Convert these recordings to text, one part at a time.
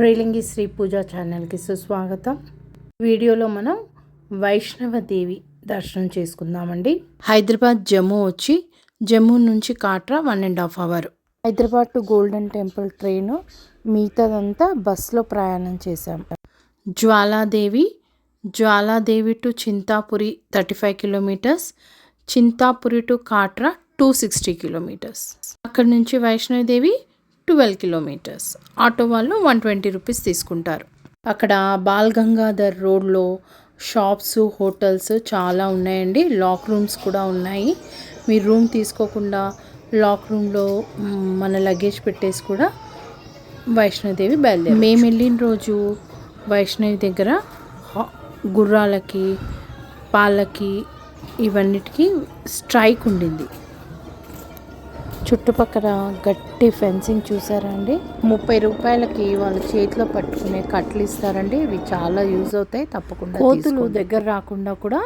రేలింగి శ్రీ పూజ ఛానల్కి సుస్వాగతం. వీడియోలో మనం వైష్ణవదేవి దర్శనం చేసుకుందామండి. హైదరాబాద్ జమ్మూ వచ్చి జమ్మూ నుంచి Katra one and half hour. Hyderabad to golden temple train మిగతాదంతా బస్సులో ప్రయాణం చేశాం. Jwaladevi Jwaladevi to Chintapuri thirty five kilometres Chintapuri to Katra two sixty kilometres. అక్కడ నుంచి వైష్ణవదేవి ట్వెల్వ్ కిలోమీటర్స్. ఆటో వాళ్ళు వన్ ట్వంటీ రూపీస్ తీసుకుంటారు. అక్కడ బాల్ గంగాధర్ రోడ్లో షాప్స్ హోటల్స్ చాలా ఉన్నాయండి. లాక్ రూమ్స్ కూడా ఉన్నాయి. మీరు రూమ్ తీసుకోకుండా లాక్ రూమ్లో మన లగేజ్ పెట్టేసి కూడా వైష్ణోదేవి బయలుదేరి మేము వెళ్ళిన రోజు వైష్ణవి దగ్గర గుర్రాలకి పాలకి ఇవన్నిటికీ స్ట్రైక్ ఉండింది. చుట్టుపక్కల గట్టి ఫెన్సింగ్ చూసారా అండి ముప్పై రూపాయలకి వాళ్ళ చేతిలో పట్టుకునే కట్లు ఇస్తారండి. ఇవి చాలా యూజ్ అవుతాయి తప్పకుండా కోతులు దగ్గర రాకుండా కూడా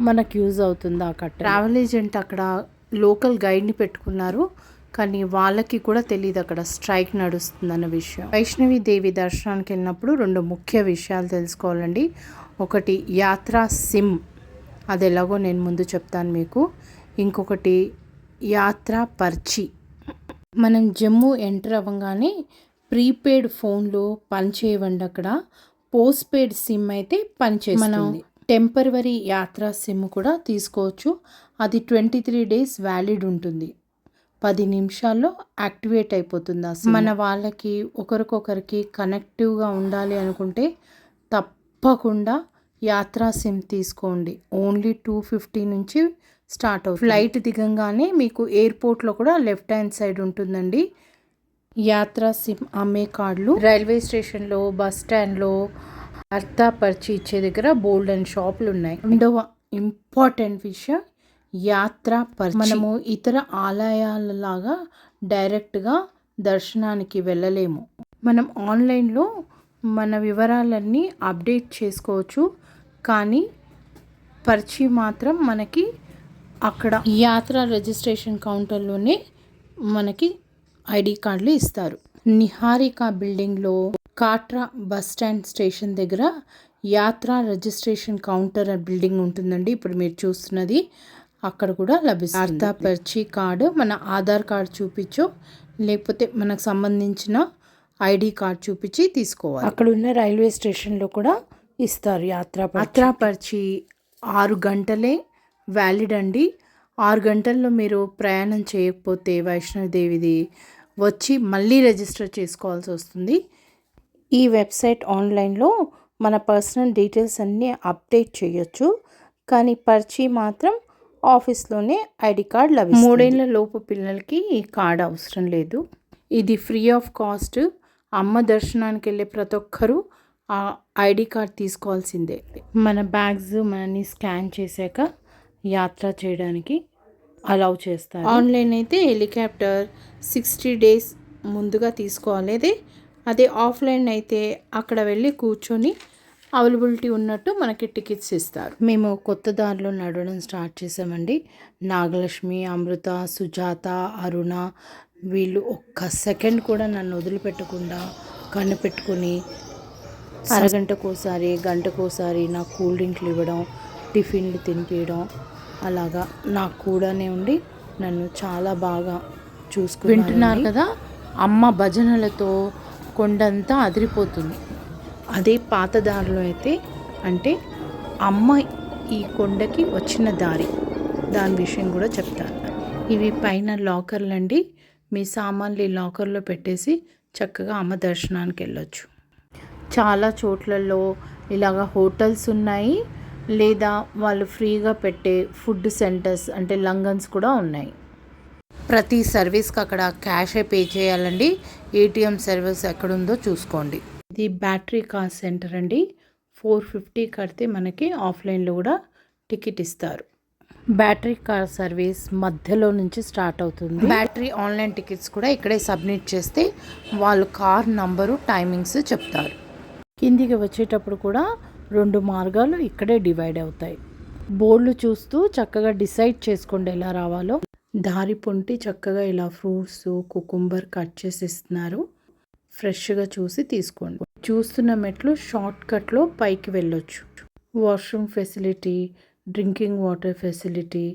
మనకు యూజ్ అవుతుంది ఆ కట్ట ట్రావెల్ ఏజెంట్ అక్కడ లోకల్ గైడ్ని పెట్టుకున్నారు. కానీ వాళ్ళకి కూడా తెలియదు అక్కడ స్ట్రైక్ నడుస్తుందన్న విషయం. వైష్ణవి దేవి దర్శనానికి వెళ్ళినప్పుడు రెండు ముఖ్య విషయాలు తెలుసుకోవాలండి. ఒకటి యాత్రా సిమ్. అది ఎలాగో నేను ముందు చెప్తాను మీకు. ఇంకొకటి యాత్ర పర్చి మనం జమ్మూ ఎంటర్ అవ్వగానే ప్రీపెయిడ్ ఫోన్లో పనిచేయవండి అక్కడ. పోస్ట్ పెయిడ్ సిమ్ అయితే పనిచేస్తుంది మనం టెంపరవరీ యాత్రా సిమ్ కూడా తీసుకోవచ్చు. అది ట్వంటీ త్రీ డేస్ వ్యాలిడ్ ఉంటుంది. పది నిమిషాల్లో యాక్టివేట్ అయిపోతుంది SIM. మన వాళ్ళకి ఒకరికొకరికి కనెక్టివ్గా ఉండాలి అనుకుంటే తప్పకుండా యాత్రా సిమ్ తీసుకోండి. ఓన్లీ టూ ఫిఫ్టీ నుంచి స్టార్ట్ అవుతుంది. ఫ్లైట్ దిగంగానే మీకు ఎయిర్పోర్ట్లో కూడా లెఫ్ట్ హ్యాండ్ సైడ్ ఉంటుందండి. యాత్ర సిమ్ అమ్మే కార్డులు రైల్వే స్టేషన్లో బస్ స్టాండ్లో అర్థ పర్చి ఇచ్చే దగ్గర బోల్డ్ అండ్ షాపులు ఉన్నాయి. రెండవ ఇంపార్టెంట్ విషయం యాత్ర పర్చి. మనము ఇతర ఆలయాలలాగా డైరెక్ట్గా దర్శనానికి వెళ్ళలేము. మనం ఆన్లైన్లో మన వివరాలన్నీ అప్డేట్ చేసుకోవచ్చు. కానీ పర్చి మాత్రం మనకి అక్కడ యాత్ర రిజిస్ట్రేషన్ కౌంటర్లోనే మనకి ఐడి కార్డులు ఇస్తారు. నిహారిక బిల్డింగ్లో కాట్రా బస్ స్టాండ్ స్టేషన్ దగ్గర యాత్ర రిజిస్ట్రేషన్ కౌంటర్ బిల్డింగ్ ఉంటుందండి. ఇప్పుడు మీరు చూస్తున్నది అక్కడ కూడా లభిస్తుంది. అర్థ పర్చి కార్డు మన ఆధార్ కార్డు చూపించు లేకపోతే మనకు సంబంధించిన ఐడి కార్డ్ చూపించి తీసుకోవాలి. అక్కడ ఉన్న రైల్వే స్టేషన్లో కూడా ఇస్తారు యాత్రా యాత్రా పర్చి ఆరు గంటలే వ్యాలిడ్ అండి. ఆరు గంటల్లో మీరు ప్రయాణం చేయకపోతే వైష్ణవదేవిది వచ్చి మళ్ళీ రిజిస్టర్ చేసుకోవాల్సి వస్తుంది. ఈ వెబ్సైట్ ఆన్లైన్లో మన పర్సనల్ డీటెయిల్స్ అన్నీ అప్డేట్ చేయొచ్చు. కానీ పర్చి మాత్రం ఆఫీస్లోనే ఐడి కార్డ్ లభిస్తుంది. మూడేళ్ళ లోపు పిల్లలకి ఈ కార్డ్ అవసరం లేదు. ఇది ఫ్రీ ఆఫ్ కాస్ట్. అమ్మ దర్శనానికి వెళ్ళే ప్రతి ఒక్కరూ ఆ ఐడి కార్డ్ తీసుకోవాల్సిందే. మన బ్యాగ్స్ మనని స్కాన్ చేశాక యాత్ర చేయడానికి అలౌ చేస్తారు. ఆన్లైన్ అయితే హెలికాప్టర్ సిక్స్టీ డేస్ ముందుగా తీసుకోవాలి. అదే అదే ఆఫ్లైన్ అయితే అక్కడ వెళ్ళి కూర్చొని అవైలబిలిటీ ఉన్నట్టు మనకి టికెట్స్ ఇస్తారు. మేము కొత్త దారిలో నడవడం స్టార్ట్ చేసామండి. నాగలక్ష్మి అమృత సుజాత అరుణ వీళ్ళు ఒక్క సెకండ్ కూడా నన్ను వదిలిపెట్టకుండా కన్ను పెట్టుకొని అరగంటకోసారి గంటకోసారి నాకు కూల్ డ్రింక్లు ఇవ్వడం టిఫిన్లు తినిపించడం అలాగా నాకు కూడానే ఉండి నన్ను చాలా బాగా చూసుకు వింటున్నారు కదా? అమ్మ భజనలతో కొండంతా అదిరిపోతుంది. అదే పాత దారిలో అయితే అంటే అమ్మ ఈ కొండకి వచ్చిన దారి. దాని విషయం కూడా చెప్తాను. ఇవి పైన లాకర్లు అండి. మీ సామాన్లు ఈ లాకర్లో పెట్టేసి చక్కగా అమ్మ దర్శనానికి వెళ్ళొచ్చు. చాలా చోట్లలో ఇలాగ హోటల్స్ ఉన్నాయి. లేదా వాళ్ళు ఫ్రీగా పెట్టే ఫుడ్ సెంటర్స్ అంటే లంగన్స్ కూడా ఉన్నాయి. ప్రతి సర్వీస్కి అక్కడ క్యాషే పే చేయాలండి. ఏటీఎం సర్వీస్ ఎక్కడుందో చూసుకోండి. ఇది బ్యాటరీ కార్ సెంటర్ అండి. ఫోర్ ఫిఫ్టీ కడితే మనకి ఆఫ్లైన్లో కూడా టికెట్ ఇస్తారు. బ్యాటరీ కార్ సర్వీస్ మధ్యలో నుంచి స్టార్ట్ అవుతుంది. బ్యాటరీ ఆన్లైన్ టికెట్స్ కూడా ఇక్కడే సబ్మిట్ చేస్తే వాళ్ళు కార్ నంబరు టైమింగ్స్ చెప్తారు. కిందికి వచ్చేటప్పుడు కూడా రెండు మార్గాలు ఇక్కడే డివైడ్ అవుతాయి. బోర్డులు చూస్తూ చక్కగా డిసైడ్ చేసుకోండి ఎలా రావాలో. దారి పొంటి చక్కగా ఇలా ఫ్రూట్స్ కుకుంబర్ కట్ చేసి ఇస్తున్నారు. ఫ్రెష్గా చూసి తీసుకోండి. చూస్తున్న మెట్లు షార్ట్ కట్లో పైకి వెళ్ళొచ్చు. Washroom facility drinking water facility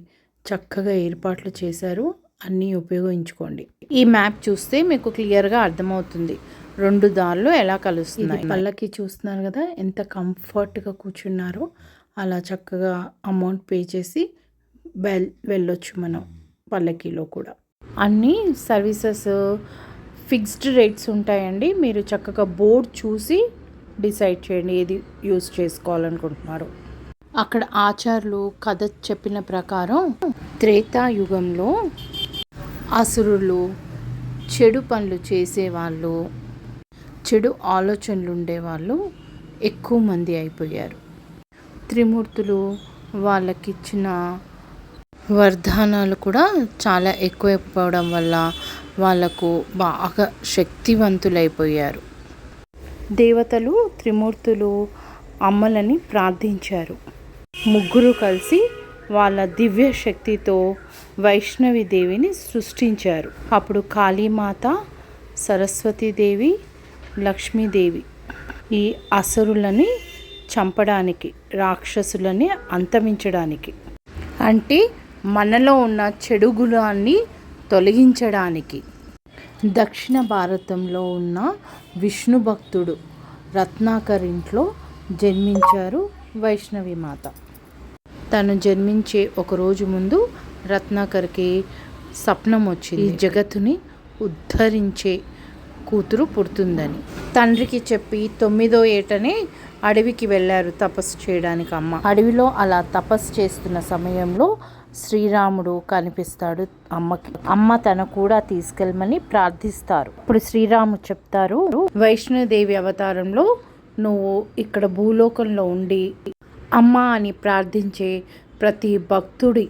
చక్కగా ఏర్పాట్లు చేశారు. అన్నీ ఉపయోగించుకోండి. ఈ మ్యాప్ చూస్తే మీకు క్లియర్గా అర్థమవుతుంది. రెండు దారులు ఎలా కలుస్తున్నాయి పళ్ళకి చూస్తున్నారు కదా ఎంత కంఫర్ట్గా కూర్చున్నారో. అలా చక్కగా అమౌంట్ పే చేసి వెల్ వెళ్ళొచ్చు మనం పల్లకీలో కూడా. అన్ని సర్వీసెస్ ఫిక్స్డ్ రేట్స్ ఉంటాయండి. మీరు చక్కగా బోర్డ్ చూసి డిసైడ్ చేయండి ఏది యూస్ చేసుకోవాలనుకుంటున్నారు. అక్కడ ఆచార్యులు కథ చెప్పిన ప్రకారం త్రేతాయుగంలో అసురులు చెడు పనులు చేసేవాళ్ళు చెడు ఆలోచనలు ఉండేవాళ్ళు ఎక్కువ మంది అయిపోయారు. త్రిమూర్తులు వాళ్ళకిచ్చిన వర్ధానాలు కూడా చాలా ఎక్కువైపోవడం వల్ల వాళ్ళకు బాగా శక్తివంతులైపోయారు. దేవతలు త్రిమూర్తులు అమ్మలని ప్రార్థించారు. ముగ్గురు కలిసి వాళ్ళ దివ్య శక్తితో వైష్ణవి దేవిని సృష్టించారు. అప్పుడు కాళీమాత సరస్వతీదేవి లక్ష్మీదేవి ఈ అసురులని చంపడానికి రాక్షసులని అంతమించడానికి అంటే మనలో ఉన్న చెడు గుణాన్ని తొలగించడానికి. దక్షిణ భారతంలో ఉన్న విష్ణు భక్తుడు రత్నాకర్ ఇంట్లో జన్మించారు వైష్ణవి మాత. తను జన్మించే ఒకరోజు ముందు రత్నాకర్కి స్వప్నం వచ్చింది ఈ జగత్తుని ఉద్ధరించే కూతురు పుడుతుందని. తండ్రికి చెప్పి తొమ్మిదో ఏటనే అడవికి వెళ్ళారు తపస్సు చేయడానికి అమ్మ. అడవిలో అలా తపస్సు చేస్తున్న సమయంలో శ్రీరాముడు కనిపిస్తాడు అమ్మకి. అమ్మ తన కూడా తీసుకెళ్ళమని ప్రార్థిస్తారు. ఇప్పుడు శ్రీరాముడు చెప్తారు వైష్ణోదేవి అవతారంలో నువ్వు ఇక్కడ భూలోకంలో ఉండి అమ్మ అని ప్రార్థించే ప్రతి భక్తుడి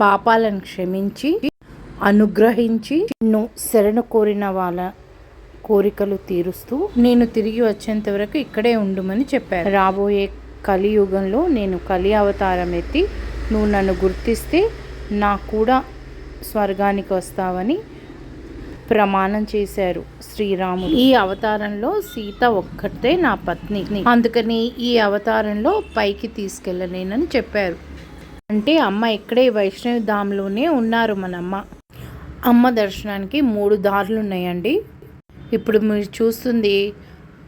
పాపాలను క్షమించి అనుగ్రహించి నువ్వు శరణు కోరిన వాళ్ళ కోరికలు తీరుస్తూ నేను తిరిగి వచ్చేంత వరకు ఇక్కడే ఉండుమని చెప్పారు. రాబోయే కలియుగంలో నేను కలి అవతారం ఎత్తి నువ్వు నన్ను గుర్తిస్తే నా కూడా స్వర్గానికి వస్తావని ప్రమాణం చేశారు శ్రీరాముడు. ఈ అవతారంలో సీత ఒక్కటే నా పత్ని. అందుకని ఈ అవతారంలో పైకి తీసుకెళ్ళలేనని చెప్పారు. అంటే అమ్మ ఇక్కడే వైష్ణవి ధామ్లోనే ఉన్నారు మన అమ్మ అమ్మ దర్శనానికి మూడు దారులు ఉన్నాయండి ఇప్పుడు మీరు చూస్తుంది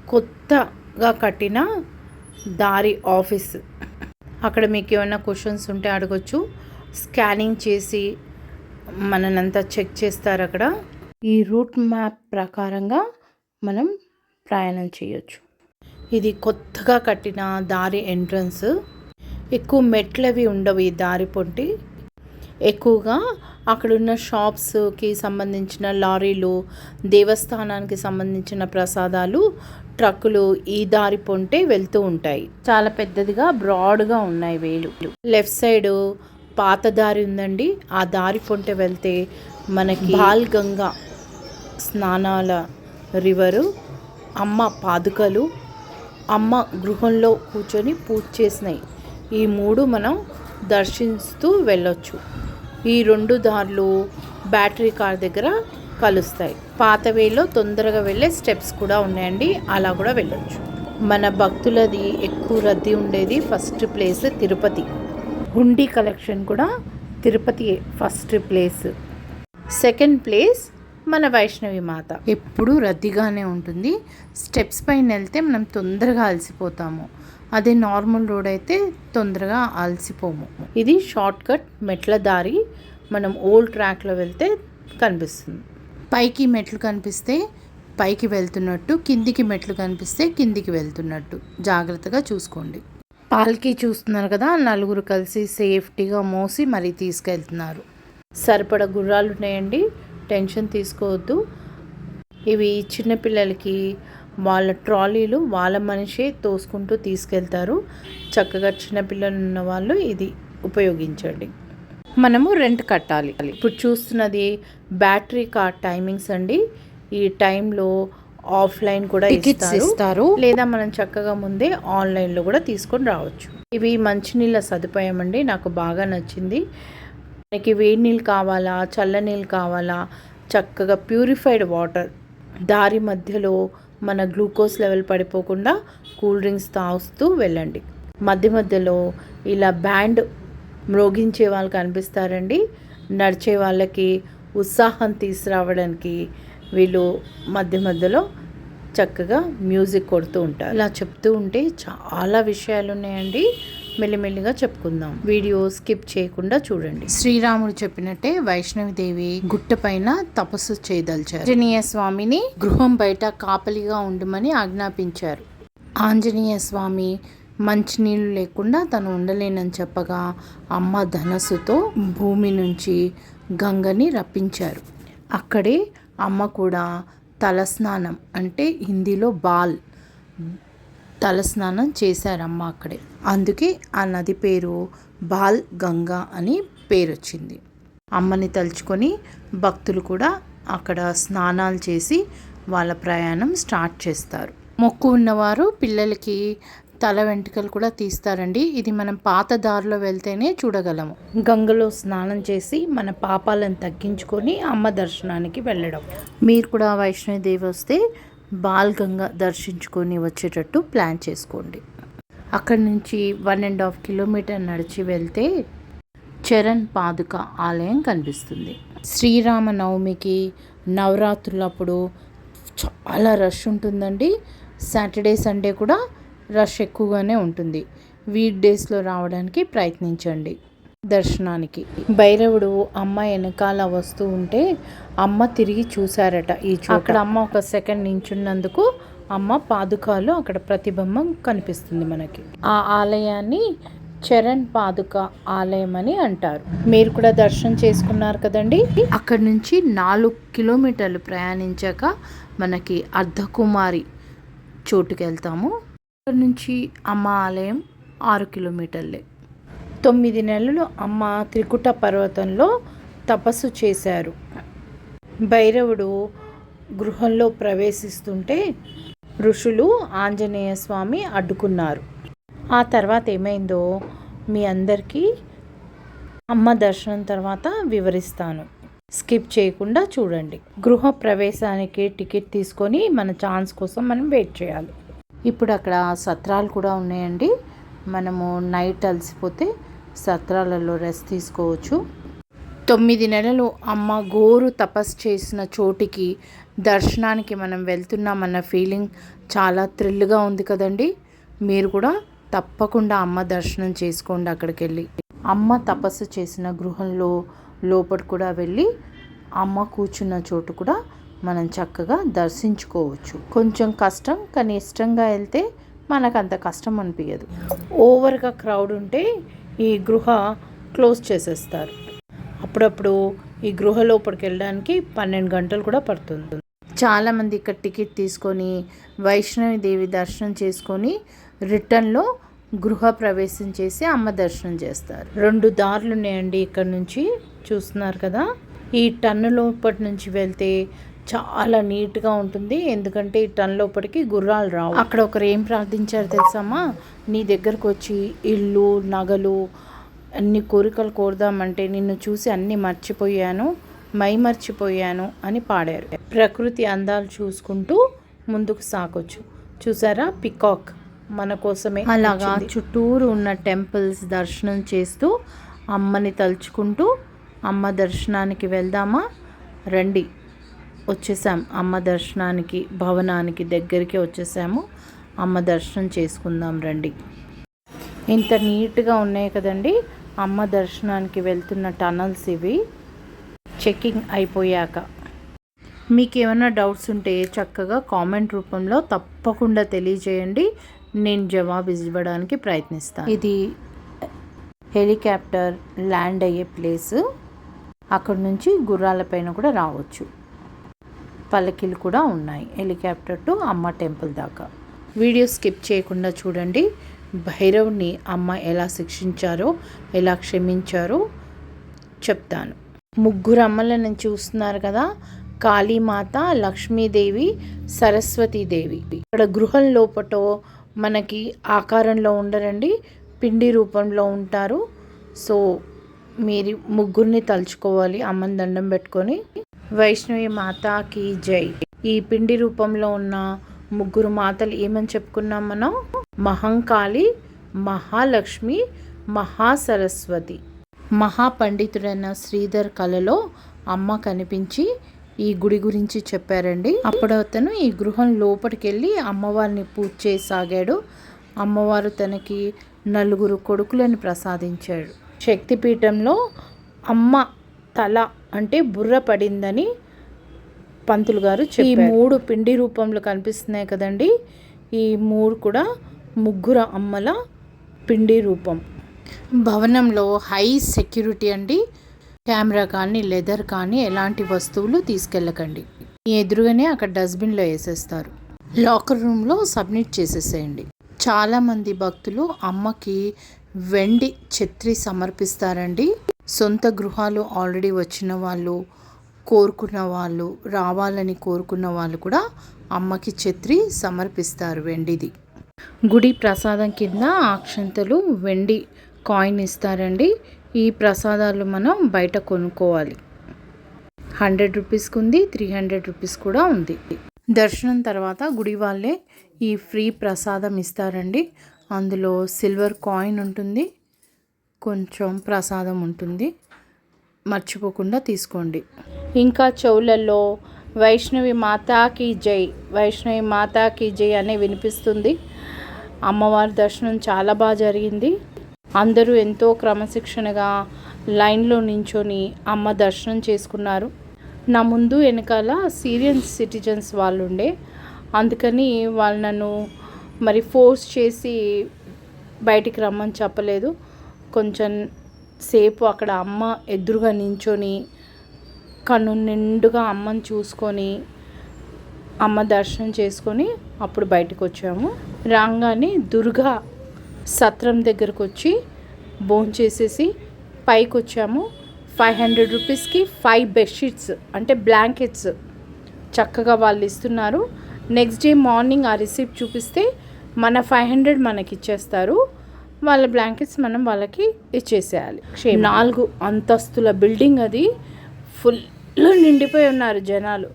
కొత్తగా కట్టిన దారి ఆఫీస్. అక్కడ మీకు ఏమైనా క్వశ్చన్స్ ఉంటే అడగొచ్చు. స్కానింగ్ చేసి మననంతా చెక్ చేస్తారు అక్కడ. ఈ రూట్ మ్యాప్ ప్రకారంగా మనం ప్రయాణం చేయొచ్చు. ఇది కొత్తగా కట్టిన దారి ఎంట్రన్స్. ఎక్కువ మెట్లవి ఉండవు ఈ దారి పొంటి. ఎక్కువగా అక్కడున్న షాప్స్కి సంబంధించిన లారీలు దేవస్థానానికి సంబంధించిన ప్రసాదాలు ట్రక్కులు ఈ దారి పొంటే వెళ్తూ ఉంటాయి. చాలా పెద్దదిగా బ్రాడ్గా ఉన్నాయి వేలు. లెఫ్ట్ సైడ్ పాత దారి ఉందండి. ఆ దారి పొంటే వెళ్తే మనకి బాల్ గంగా స్నానాల రివరు అమ్మ పాదుకలు అమ్మ గృహంలో కూర్చొని పూజ చేసినాయి. ఈ మూడు మనం దర్శిస్తూ వెళ్ళొచ్చు. ఈ రెండు దారులు బ్యాటరీ కార్ దగ్గర కలుస్తాయి. పాత వేలో తొందరగా వెళ్ళే స్టెప్స్ కూడా ఉన్నాయండి. అలా కూడా వెళ్ళొచ్చు. మన భక్తులది ఎక్కువ రద్దీ ఉండేది first place Tirupati. Hundi collection కూడా Tirupati first place. Second place మన వైష్ణవి మాత. ఎప్పుడూ రద్దీగానే ఉంటుంది. స్టెప్స్ పైన వెళ్తే మనం తొందరగా అలసిపోతాము. అదే నార్మల్ రోడ్ అయితే తొందరగా అలసిపోము. ఇది షార్ట్ కట్ మెట్ల దారి మనం ఓల్డ్ ట్రాక్లో వెళ్తే కనిపిస్తుంది. పైకి మెట్లు కనిపిస్తే పైకి వెళ్తున్నట్టు కిందికి మెట్లు కనిపిస్తే కిందికి వెళ్తున్నట్టు. జాగ్రత్తగా చూసుకోండి. పాల్కి చూస్తున్నారు కదా నలుగురు కలిసి సేఫ్టీగా మోసి మరీ తీసుకెళ్తున్నారు. సరిపడ గుర్రాలు ఉన్నాయండి టెన్షన్ తీసుకోవద్దు. ఇవి చిన్నపిల్లలకి వాళ్ళ ట్రాలీలు వాళ్ళ మనిషే తోసుకుంటూ తీసుకెళ్తారు. చక్కగా చిన్నపిల్లలు ఉన్న వాళ్ళు ఇది ఉపయోగించండి. మనము రెంట్ కట్టాలి. ఇప్పుడు చూస్తున్నది బ్యాటరీ కార్ టైమింగ్స్ అండి. ఈ టైంలో ఆఫ్లైన్ కూడా ఇస్తారు. లేదా మనం చక్కగా ముందే ఆన్లైన్లో కూడా తీసుకొని రావచ్చు. ఇవి మంచినీళ్ళ సదుపాయం అండి. నాకు బాగా నచ్చింది. మనకి వేడి నీళ్ళు కావాలా చల్ల నీళ్ళు కావాలా చక్కగా ప్యూరిఫైడ్ వాటర్. దారి మధ్యలో మన గ్లూకోజ్ లెవెల్ పడిపోకుండా కూల్ డ్రింక్స్ తాగుతూ వెళ్ళండి. మధ్య మధ్యలో ఇలా బ్యాండ్ మ్రోగించే వాళ్ళు కనిపిస్తారండి. నడిచే వాళ్ళకి ఉత్సాహం తీసుకురావడానికి వీళ్ళు మధ్య మధ్యలో చక్కగా మ్యూజిక్ కొడుతూ ఉంటారు. ఇలా చెప్తూ ఉంటే చాలా విషయాలు ఉన్నాయండి మెల్లిమెల్లిగా చెప్పుకుందాం. వీడియో స్కిప్ చేయకుండా చూడండి. శ్రీరాముడు చెప్పినట్టే వైష్ణవిదేవి గుట్ట పైన తపస్సు చేయదలిచారు. ఆంజనేయ స్వామిని గృహం బయట కాపలిగా ఉండమని ఆజ్ఞాపించారు. ఆంజనేయ స్వామి మంచినీళ్ళు లేకుండా తను ఉండలేనని చెప్పగా అమ్మ ధనస్సుతో భూమి నుంచి గంగని రప్పించారు. అక్కడే అమ్మ కూడా తలస్నానం అంటే హిందీలో బాల్ తలస్నానం చేశారమ్మ అక్కడే. అందుకే ఆ నది పేరు బాల్ గంగా అని పేరు వచ్చింది అమ్మని తలుచుకొని భక్తులు కూడా అక్కడ స్నానాలు చేసి వాళ్ళ ప్రయాణం స్టార్ట్ చేస్తారు. మొక్కు ఉన్నవారు పిల్లలకి తల వెంట్రుకలు కూడా తీస్తారండి. ఇది మనం పాత దారిలో వెళ్తేనే చూడగలము. గంగలో స్నానం చేసి మన పాపాలను తగ్గించుకొని అమ్మ దర్శనానికి వెళ్ళడం. మీరు కూడా వైష్ణోదేవి వస్తే బాల్గంగా దర్శించుకొని వచ్చేటట్టు ప్లాన్ చేసుకోండి. అక్కడి నుంచి వన్ అండ్ హాఫ్ కిలోమీటర్ నడిచి వెళ్తే చరణ్ పాదుక ఆలయం కనిపిస్తుంది. శ్రీరామ నవమికి నవరాత్రులప్పుడు చాలా రష్ ఉంటుందండి. సాటర్డే సండే కూడా రష్ ఎక్కువగానే ఉంటుంది. వీక్ డేస్లో రావడానికి ప్రయత్నించండి. దర్శనానికి. భైరవుడు అమ్మ వెనకాల వస్తూ ఉంటే అమ్మ తిరిగి చూశారట ఈ అక్కడ అమ్మ ఒక సెకండ్ నించున్నందుకు అమ్మ పాదుకాలు అక్కడ ప్రతిబింబం కనిపిస్తుంది మనకి. ఆ ఆలయాన్ని చరణ్ పాదుక ఆలయం అని అంటారు. మీరు కూడా దర్శనం చేసుకున్నారు కదండి? అక్కడ నుంచి నాలుగు కిలోమీటర్లు ప్రయాణించాక మనకి అర్ధకుమారి చోటుకి వెళ్తాము అక్కడ నుంచి అమ్మ ఆలయం ఆరు కిలోమీటర్లే. తొమ్మిది నెలలు అమ్మ త్రికుట పర్వతంలో తపస్సు చేశారు. భైరవుడు గృహంలో ప్రవేశిస్తుంటే ఋషులు ఆంజనేయ స్వామి అడ్డుకున్నారు. ఆ తర్వాత ఏమైందో మీ అందరికీ అమ్మ దర్శనం తర్వాత వివరిస్తాను. స్కిప్ చేయకుండా చూడండి. గృహ ప్రవేశానికి టికెట్ తీసుకొని మన ఛాన్స్ కోసం మనం వెయిట్ చేయాలి. ఇప్పుడు అక్కడ సత్రాలు కూడా ఉన్నాయండి. మనము నైట్ అలసిపోతే సత్రాలలో రెస్ట్ తీసుకోవచ్చు. తొమ్మిది నెలలు అమ్మ గోరు తపస్సు చేసిన చోటికి దర్శనానికి మనం వెళ్తున్నామన్న ఫీలింగ్ చాలా థ్రిల్గా ఉంది కదండి. మీరు కూడా తప్పకుండా అమ్మ దర్శనం చేసుకోండి అక్కడికి వెళ్ళి అమ్మ తపస్సు చేసిన గృహంలో లోపల కూడా వెళ్ళి అమ్మ కూర్చున్న చోటు కూడా మనం చక్కగా దర్శించుకోవచ్చు. కొంచెం కష్టం కానీ ఇష్టంగా వెళ్తే మనకు అంత కష్టం అనిపించదు ఓవర్గా క్రౌడ్ ఉంటే ఈ గృహ క్లోజ్ చేసేస్తారు. అప్పుడప్పుడు ఈ గృహ లోపలికి వెళ్ళడానికి పన్నెండు గంటలు కూడా పడుతుంది. చాలామంది ఇక్కడ టికెట్ తీసుకొని వైష్ణవి దేవి దర్శనం చేసుకొని రిటర్న్లో గృహ ప్రవేశం చేసి అమ్మ దర్శనం చేస్తారు. రెండు దారులు ఉన్నాయండి ఇక్కడ నుంచి చూస్తున్నారు కదా. ఈ టన్ను లోపటి నుంచి వెళ్తే చాలా నీట్గా ఉంటుంది. ఎందుకంటే ఈ టన్ లోపలికి గుర్రాలు రావు. అక్కడ ఒకరు ఏం ప్రార్థించారు తెలుసమ్మా నీ దగ్గరకు వచ్చి ఇల్లు నగలు అన్ని కోరికలు కోరుదామంటే నిన్ను చూసి అన్నీ మర్చిపోయాను మై మర్చిపోయాను అని పాడారు. ప్రకృతి అందాలు చూసుకుంటూ ముందుకు సాగొచ్చు. చూసారా? పికాక్ మన కోసమే అలాగా చుట్టూరు ఉన్న టెంపుల్స్ దర్శనం చేస్తూ అమ్మని తలుచుకుంటూ అమ్మ దర్శనానికి వెళ్దామా? రండి. వచ్చేసాం. అమ్మ దర్శనానికి భవనానికి దగ్గరికి వచ్చేసాము. అమ్మ దర్శనం చేసుకుందాం రండి. ఇంత నీట్గా ఉన్నాయి కదండి. అమ్మ దర్శనానికి వెళ్తున్న టనల్స్ ఇవి. చెకింగ్ అయిపోయాక. మీకు ఏమైనా డౌట్స్ ఉంటే చక్కగా కామెంట్ రూపంలో తప్పకుండా తెలియజేయండి. నేను జవాబు ఇవ్వడానికి ప్రయత్నిస్తాను. ఇది హెలికాప్టర్ ల్యాండ్ అయ్యే ప్లేస్. అక్కడ నుంచి గుర్రాల పైన కూడా రావచ్చు. పల్లకీలు కూడా ఉన్నాయి. హెలికాప్టర్ టు అమ్మ టెంపుల్ దాకా. వీడియో స్కిప్ చేయకుండా చూడండి. భైరవ్ని అమ్మ ఎలా శిక్షించారో ఎలా క్షమించారో చెప్తాను. ముగ్గురు అమ్మలను చూస్తున్నారు కదా? కాళీమాత లక్ష్మీదేవి సరస్వతీదేవి. ఇక్కడ గృహం లోపటో మనకి ఆకారంలో ఉండరండి. పిండి రూపంలో ఉంటారు. సో మీరు ముగ్గురిని తలుచుకోవాలి. అమ్మని దండం పెట్టుకొని వైష్ణవి మాతాకి జై. ఈ పిండి రూపంలో ఉన్న ముగ్గురు మాతలు ఏమని చెప్పుకున్నాం మనం? మహంకాళి మహాలక్ష్మి మహాసరస్వతి. మహాపండితుడైన శ్రీధర్ కళలో అమ్మ కనిపించి ఈ గుడి గురించి చెప్పారండి. అప్పుడు అతను ఈ గృహం లోపలికి వెళ్ళి అమ్మవారిని పూజ చేయసాగాడు. అమ్మవారు తనకి నలుగురు కొడుకులను ప్రసాదించాడు. శక్తిపీఠంలో అమ్మ తల అంటే బుర్ర పడిందని పంతులు గారు ఈ మూడు పిండి రూపంలో కనిపిస్తున్నాయి కదండి. ఈ మూడు కూడా ముగ్గురు అమ్మల పిండి రూపం. భవనంలో హై సెక్యూరిటీ అండి. కెమెరా కానీ లెదర్ కానీ ఎలాంటి వస్తువులు తీసుకెళ్ళకండి. మీ ఎదురుగానే అక్కడ డస్ట్బిన్లో వేసేస్తారు. లాకర్ రూమ్లో సబ్మిట్ చేసేసేయండి. చాలామంది భక్తులు అమ్మకి వెండి ఛత్రి సమర్పిస్తారండి. సొంత గృహాలు ఆల్రెడీ వచ్చిన వాళ్ళు కోరుకున్న వాళ్ళు రావాలని కోరుకున్న వాళ్ళు కూడా అమ్మకి ఛత్రి సమర్పిస్తారు వెండిది. గుడి ప్రసాదం కింద అక్షంతలు వెండి కాయిన్ ఇస్తారండి. ఈ ప్రసాదాలు మనం బయట కొనుక్కోవాలి. హండ్రెడ్ రూపీస్కి ఉంది త్రీ హండ్రెడ్ రూపీస్ కూడా ఉంది. దర్శనం తర్వాత గుడి వాళ్ళే ఈ ఫ్రీ ప్రసాదం ఇస్తారండి. అందులో సిల్వర్ కాయిన్ ఉంటుంది. కొంచెం ప్రసాదం ఉంటుంది. మర్చిపోకుండా తీసుకోండి. ఇంకా చెవులలో వైష్ణవి మాతాకి జై వైష్ణవి మాతాకి జై అనే వినిపిస్తుంది. అమ్మవారి దర్శనం చాలా బాగా జరిగింది. అందరూ ఎంతో క్రమశిక్షణగా లైన్లో నించొని అమ్మ దర్శనం చేసుకున్నారు. నా ముందు వెనకాల సీరియన్స్ సిటిజన్స్ వాళ్ళు ఉండే అందుకని వాళ్ళు నన్ను మరి ఫోర్స్ చేసి బయటికి రమ్మని చెప్పలేదు. కొంచెం సేపు అక్కడ అమ్మ ఎదురుగా నించొని కన్ను నిండుగా అమ్మని చూసుకొని అమ్మ దర్శనం చేసుకొని అప్పుడు బయటకు వచ్చాము రాగానే దుర్గా సత్రం దగ్గరకు వచ్చి భోంచేసేసి పైకి వచ్చాము ఫైవ్ హండ్రెడ్ రూపీస్కి ఫైవ్ బెడ్షీట్స్ అంటే బ్లాంకెట్స్ చక్కగా వాళ్ళు ఇస్తున్నారు. నెక్స్ట్ డే మార్నింగ్ ఆ రిసిప్ట్ చూపిస్తే మన ఫైవ్ హండ్రెడ్ మనకి ఇచ్చేస్తారు వాళ్ళ బ్లాంకెట్స్ మనం వాళ్ళకి ఇచ్చేసేయాలి. నాలుగు అంతస్తుల బిల్డింగ్ అది. ఫుల్ నిండిపోయి ఉన్నారు జనాలు.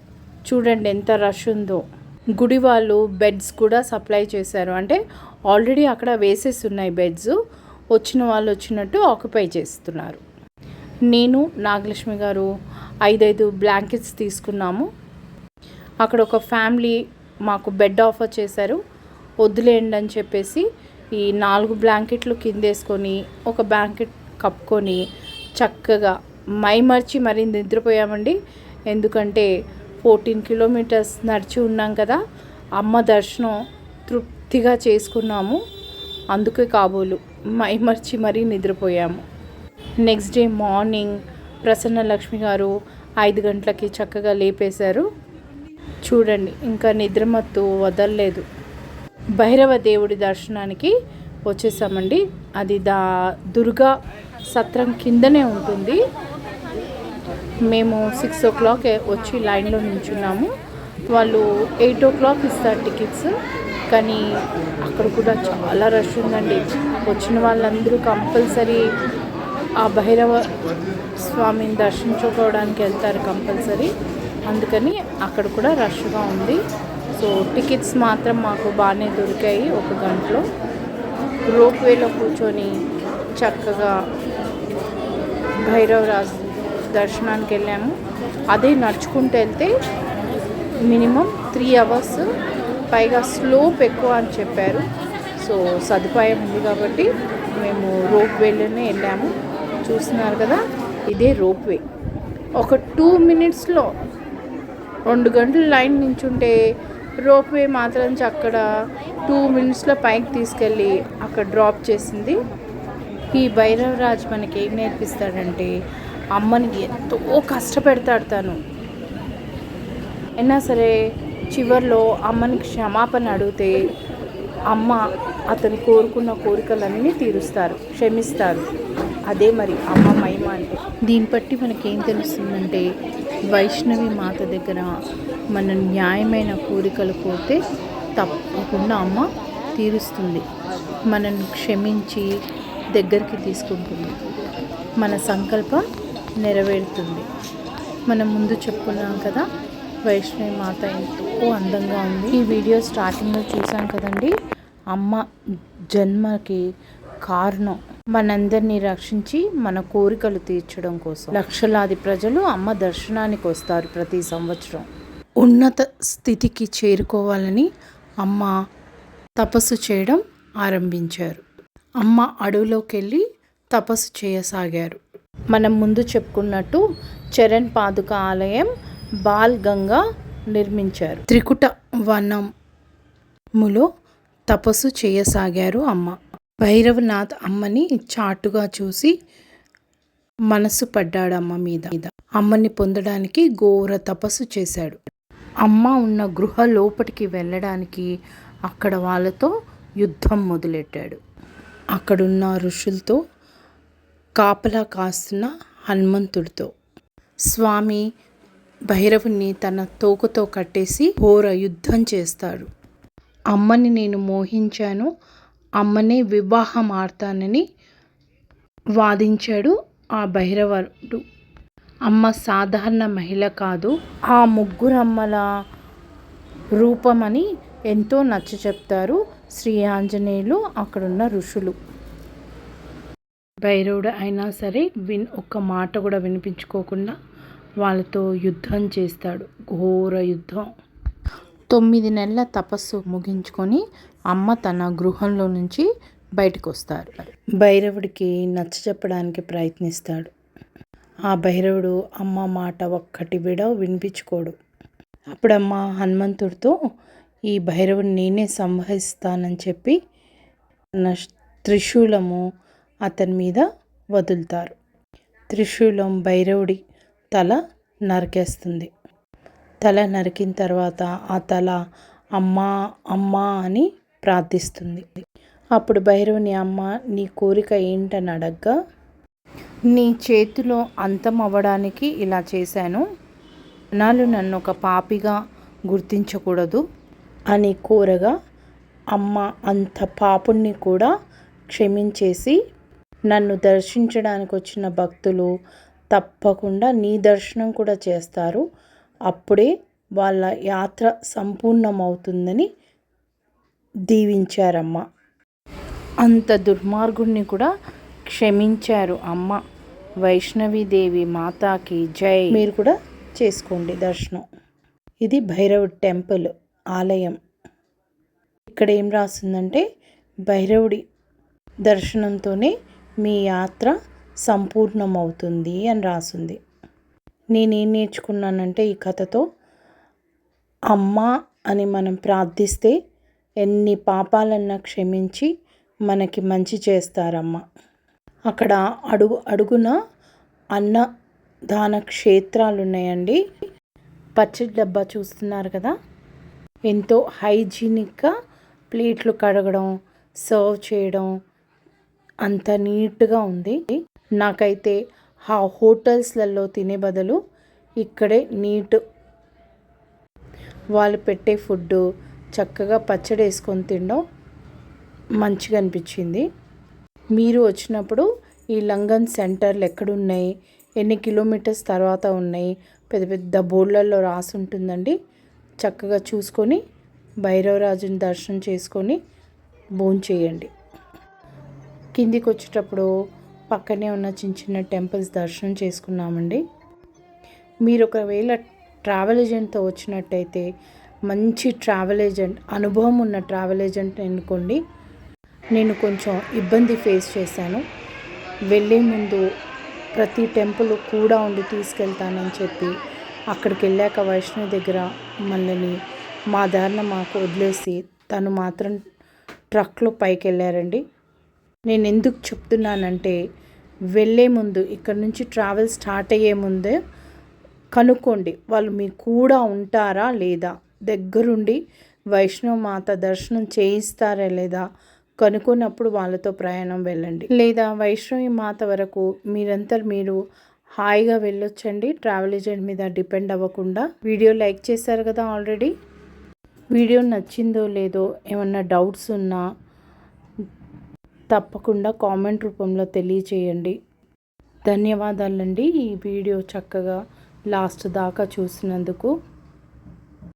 చూడండి ఎంత రష్ ఉందో. గుడి వాళ్ళు బెడ్స్ కూడా సప్లై చేశారు. అంటే ఆల్రెడీ అక్కడ వేసేసి ఉన్నాయి బెడ్స్. వచ్చిన వాళ్ళు వచ్చినట్టు ఆక్యుపై చేస్తున్నారు. నేను నాగలక్ష్మి గారు ఐదైదు బ్లాంకెట్స్ తీసుకున్నాము. అక్కడ ఒక ఫ్యామిలీ మాకు బెడ్ ఆఫర్ చేశారు. వద్దులేండి అని చెప్పేసి ఈ నాలుగు బ్లాంకెట్లు కిందేసుకొని ఒక బ్లాంకెట్ కప్పుకొని చక్కగా మైమర్చి మరీ నిద్రపోయామండి. ఎందుకంటే ఫోర్టీన్ కిలోమీటర్స్ నడిచి ఉన్నాం కదా అమ్మ దర్శనం తృప్తిగా చేసుకున్నాము. అందుకే కాబోలు మైమర్చి మరీ నిద్రపోయాము. Next day morning Prasanna Lakshmi garu ఐదు గంటలకి చక్కగా లేపేశారు. చూడండి ఇంకా నిద్రమత్తు వదలలేదు. భైరవ దేవుడి దర్శనానికి వచ్చేసామండి. అది దా దుర్గా సత్రం కిందనే ఉంటుంది. మేము సిక్స్ ఓ క్లాక్ వచ్చి లైన్లో నించున్నాము. వాళ్ళు ఎయిట్ ఓ క్లాక్ ఇస్తారు టికెట్స్. కానీ అక్కడ కూడా చాలా రష్ ఉందండి. వచ్చిన వాళ్ళందరూ కంపల్సరీ ఆ భైరవ స్వామిని దర్శించుకోవడానికి వెళ్తారు కంపల్సరీ. అందుకని అక్కడ కూడా రష్గా ఉంది. సో టికెట్స్ మాత్రం మాకు బాగానే దొరికాయి ఒక గంటలో. రోప్వేలో కూర్చొని చక్కగా భైరవరాజ్ దర్శనానికి వెళ్ళాము. అదే నడుచుకుంటూ వెళ్తే మినిమం త్రీ అవర్స్ పైగా స్లోప్ ఎక్కువ అని చెప్పారు. సో సదుపాయం ఉంది కాబట్టి మేము రోప్ వేలోనే వెళ్ళాము. చూస్తున్నారు కదా ఇదే రోప్ వే. ఒక టూ మినిట్స్లో రెండు గంటలు లైన్ నించుంటే రోప్వే మాత్రం మాత్రం అక్కడ టూ మినిట్స్లో పైకి తీసుకెళ్ళి అక్కడ డ్రాప్ చేసింది. ఈ భైరవరాజ్ మనకి ఏం నేర్పిస్తాడంటే అమ్మని ఎంతో కష్టపెడతాడు తను. అయినా సరే చివరిలో అమ్మని క్షమాపణ అడిగితే అమ్మ అతను కోరుకున్న కోరికలన్నీ తీరుస్తారు క్షమిస్తారు. అదే మరి అమ్మ మహిమ అంటే. దీన్ని బట్టి మనకేం తెలుస్తుందంటే వైష్ణవి మాత దగ్గర మన న్యాయమైన కోరికలు కోరితే తప్పకుండా అమ్మ తీరుస్తుంది. మనను క్షమించి దగ్గరికి తీసుకుంటుంది. మన సంకల్పం నెరవేరుతుంది. మనం ముందు చెప్పుకున్నాం కదా వైష్ణవి మాత ఎంతో అందంగా ఉంది. ఈ వీడియో స్టార్టింగ్లో చూసాం కదండి. అమ్మ జన్మకి కారణం మనందరినీ రక్షించి మన కోరికలు తీర్చడం కోసం లక్షలాది ప్రజలు అమ్మ దర్శనానికి వస్తారు ప్రతి సంవత్సరం. ఉన్నత స్థితికి చేరుకోవాలని అమ్మ తపస్సు చేయడం ఆరంభించారు. అమ్మ అడవిలోకి వెళ్ళి తపస్సు చేయసాగారు. మనం ముందు చెప్పుకున్నట్టు చరణ్ పాదుక ఆలయం బాల్ గంగా నిర్మించారు. త్రికుట వనములో తపస్సు చేయసాగారు అమ్మ. భైరవనాథ్ అమ్మని చాటుగా చూసి మనసు పడ్డాడు అమ్మ మీద. అమ్మని పొందడానికి ఘోర తపస్సు చేశాడు. అమ్మ ఉన్న గృహ లోపలికి వెళ్ళడానికి అక్కడ వాళ్ళతో యుద్ధం మొదలెట్టాడు. అక్కడున్న ఋషులతో కాపలా కాస్తున్న హనుమంతుడితో. స్వామి భైరవుని తన తోకతో కట్టేసి ఘోర యుద్ధం చేస్తాడు. అమ్మని నేను మోహించాను అమ్మనే వివాహం ఆడతానని వాదించాడు ఆ భైరవుడు అమ్మ సాధారణ మహిళ కాదు ఆ ముగ్గురమ్మల రూపమని ఎంతో నచ్చ చెప్తారు శ్రీ ఆంజనేయులు అక్కడున్న ఋషులు. భైరవుడు అయినా సరే విన్ ఒక్క మాట కూడా వినిపించుకోకుండా వాళ్ళతో యుద్ధం చేస్తాడు ఘోర యుద్ధం. తొమ్మిది నెలల తపస్సు ముగించుకొని అమ్మ తన గృహంలో నుంచి బయటకు వస్తారు భైరవుడికి నచ్చ చెప్పడానికి ప్రయత్నిస్తాడు. ఆ భైరవుడు అమ్మ మాట ఒక్కటి విడ వినిపించుకోడు. అప్పుడమ్మ హనుమంతుడితో ఈ భైరవుడు నేనే సంహరిస్తానని చెప్పి తన త్రిశూలము అతని మీద వదులుతారు. త్రిశూలం భైరవుడి తల నరికేస్తుంది. తల నరికిన తర్వాత ఆ తల అమ్మా అమ్మా అని ప్రార్థిస్తుంది. అప్పుడు భైరవుని అమ్మ నీ కోరిక ఏంటని అడగ్గా నీ చేతిలో అంతం అవ్వడానికి ఇలా చేశాను. నాలు నన్ను ఒక పాపిగా గుర్తించకూడదు అని కోరగా అమ్మ అంత పాపుణ్ణి కూడా క్షమించేసి నన్ను దర్శించడానికి వచ్చిన భక్తులు తప్పకుండా నీ దర్శనం కూడా చేస్తారు. అప్పుడే వాళ్ళ యాత్ర సంపూర్ణమవుతుందని దీవించారమ్మ. అంత దుర్మార్గుడిని కూడా క్షమించారు అమ్మ. వైష్ణవీదేవి మాతాకి జై. మీరు కూడా చేసుకోండి దర్శనం. ఇది భైరవుడి టెంపుల్ ఆలయం. ఇక్కడ ఏం రాసిందంటే భైరవుడి దర్శనంతోనే మీ యాత్ర సంపూర్ణమవుతుంది అని రాసింది. నేనేం నేర్చుకున్నానంటే ఈ కథతో అమ్మ అని మనం ప్రార్థిస్తే ఎన్ని పాపాలన్నా క్షమించి మనకి మంచి చేస్తారమ్మ. అక్కడ అడుగు అడుగున అన్నదాన క్షేత్రాలు ఉన్నాయండి పచ్చడి డబ్బా చూస్తున్నారు కదా? ఎంతో హైజీనిక్గా ప్లేట్లు కడగడం సర్వ్ చేయడం అంత నీట్గా ఉంది. నాకైతే ఆ హోటల్స్లలో తినే బదులు ఇక్కడే నీట్ వాళ్ళు పెట్టే ఫుడ్ చక్కగా పచ్చడి వేసుకొని తినడం మంచిగా అనిపించింది. మీరు వచ్చినప్పుడు ఈ లంగన్ సెంటర్లు ఎక్కడున్నాయి? ఎన్ని కిలోమీటర్స్ తర్వాత ఉన్నాయి? పెద్ద పెద్ద బోర్డులలో రాసి ఉంటుందండి. చక్కగా చూసుకొని భైరవరాజుని దర్శనం చేసుకొని భోంచేయండి. కిందికి వచ్చేటప్పుడు పక్కనే ఉన్న చిన్న చిన్న టెంపుల్స్ దర్శనం చేసుకున్నామండి. మీరు ఒకవేళ ట్రావెల్ ఏజెంట్తో వచ్చినట్టయితే మంచి ట్రావెల్ ఏజెంట్ అనుభవం ఉన్న ట్రావెల్ ఏజెంట్ ఎన్నుకోండి నేను కొంచెం ఇబ్బంది ఫేస్ చేశాను. వెళ్ళే ముందు ప్రతి టెంపుల్ కూడా ఉండి తీసుకెళ్తానని చెప్పి అక్కడికి వెళ్ళాక వైష్ణవి దగ్గర మళ్ళీ మా దారిన మాకు వదిలేసి తను మాత్రం ట్రక్లో పైకి వెళ్ళారండి నేను ఎందుకు చెప్తున్నానంటే వెళ్ళే ముందు ఇక్కడ నుంచి ట్రావెల్ స్టార్ట్ అయ్యే ముందే కనుక్కోండి వాళ్ళు మీ కూడా ఉంటారా లేదా? దగ్గరుండి వైష్ణవ మాత దర్శనం చేయిస్తారా లేదా? కనుక్కున్నప్పుడు వాళ్ళతో ప్రయాణం వెళ్ళండి. లేదా వైష్ణవి మాత వరకు మీరంతా మీరు హాయిగా వెళ్ళొచ్చండి. ట్రావెల్ ఏజెంట్ మీద డిపెండ్ అవ్వకుండా. వీడియో లైక్ చేశారు కదా ఆల్రెడీ? వీడియో నచ్చిందో లేదో ఏమన్నా డౌట్స్ ఉన్నా తప్పకుండా కామెంట్ రూపంలో తెలియచేయండి. ధన్యవాదాలండి ఈ వీడియో చక్కగా లాస్ట్ దాకా చూసినందుకు.